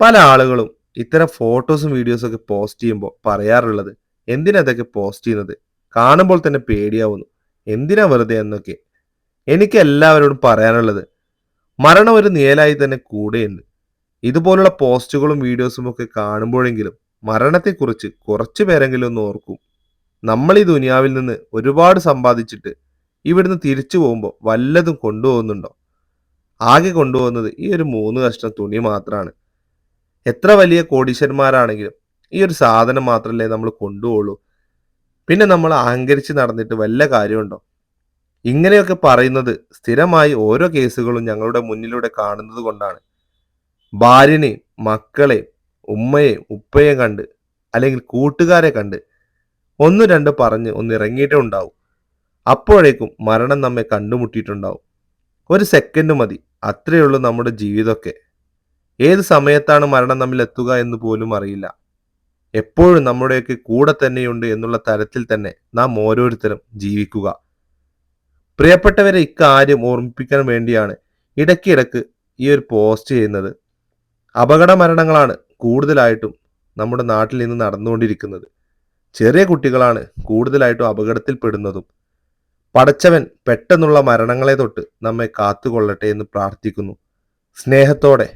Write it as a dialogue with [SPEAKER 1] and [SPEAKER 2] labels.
[SPEAKER 1] പല ആളുകളും ഇത്തരം ഫോട്ടോസും വീഡിയോസും ഒക്കെ പോസ്റ്റ് ചെയ്യുമ്പോൾ പറയാറുള്ളത് എന്തിനാ ഇതൊക്കെ പോസ്റ്റ് ചെയ്യുന്നത്? കാണുമ്പോൾ തന്നെ പേടിയാവുന്നു. എന്തിനാ വെറുതെ എന്നൊക്കെ. എനിക്ക് എല്ലാവരോടും പറയാനുള്ളത് മരണം ഒരു നിഴലായി തന്നെ കൂടെയുണ്ട്. ഇതുപോലുള്ള പോസ്റ്റുകളും വീഡിയോസും ഒക്കെ കാണുമ്പോഴെങ്കിലും മരണത്തെക്കുറിച്ച് കുറച്ചു പേരെങ്കിലും ഒന്ന് ഓർക്കും. നമ്മൾ ഈ ദുനിയാവിൽ നിന്ന് ഒരുപാട് സമ്പാദിച്ചിട്ട് ഇവിടുന്ന് തിരിച്ചു പോകുമ്പോൾ വല്ലതും കൊണ്ടുപോകുന്നുണ്ടോ? ആകെ കൊണ്ടുപോകുന്നത് ഈ ഒരു മൂന്ന് കഷ്ണം തുണി മാത്രമാണ് എത്ര വലിയ കോടീശ്വരന്മാരാണെങ്കിലും ഈ ഒരു സാധനം മാത്രമല്ലേ നമ്മൾ കൊണ്ടുപോകുള്ളൂ പിന്നെ നമ്മൾ അഹങ്കരിച്ച് നടന്നിട്ട് വല്ല കാര്യമുണ്ടോ? ഇങ്ങനെയൊക്കെ പറയുന്നത് സ്ഥിരമായി ഓരോ കേസുകളും ഞങ്ങളുടെ മുന്നിലൂടെ കാണുന്നത് കൊണ്ടാണ്. ഭാര്യനെയും മക്കളെയും ഉമ്മയെയും ഉപ്പയെയും കണ്ട് അല്ലെങ്കിൽ കൂട്ടുകാരെ കണ്ട് ഒന്ന് രണ്ട് പറഞ്ഞ് ഒന്ന് ഇറങ്ങിയിട്ടേ ഉണ്ടാവും. അപ്പോഴേക്കും മരണം നമ്മെ കണ്ടുമുട്ടിയിട്ടുണ്ടാവും. ഒരു സെക്കൻഡ് മതി. അത്രയുള്ളൂ നമ്മുടെ ജീവിതമൊക്കെ ഏത് സമയത്താണ് മരണം നമ്മിൽ എത്തുക എന്ന് പോലും അറിയില്ല. എപ്പോഴും നമ്മുടെയൊക്കെ കൂടെ തന്നെയുണ്ട് എന്നുള്ള തരത്തിൽ തന്നെ നാം ഓരോരുത്തരും ജീവിക്കുക. പ്രിയപ്പെട്ടവരെ ഇക്കാര്യം ഓർമ്മിപ്പിക്കാൻ വേണ്ടിയാണ് ഇടയ്ക്കിടക്ക് ഈ ഒരു പോസ്റ്റ് ചെയ്യുന്നത്. അപകട മരണങ്ങളാണ് കൂടുതലായിട്ടും നമ്മുടെ നാട്ടിൽ നിന്ന് നടന്നുകൊണ്ടിരിക്കുന്നത്. ചെറിയ കുട്ടികളാണ് കൂടുതലായിട്ടും അപകടത്തിൽപ്പെടുന്നതും പടച്ചവൻ പെട്ടെന്നുള്ള മരണങ്ങളെ തൊട്ട് നമ്മെ കാത്തുകൊള്ളട്ടെ എന്ന് പ്രാർത്ഥിക്കുന്നു. സ്നേഹത്തോടെ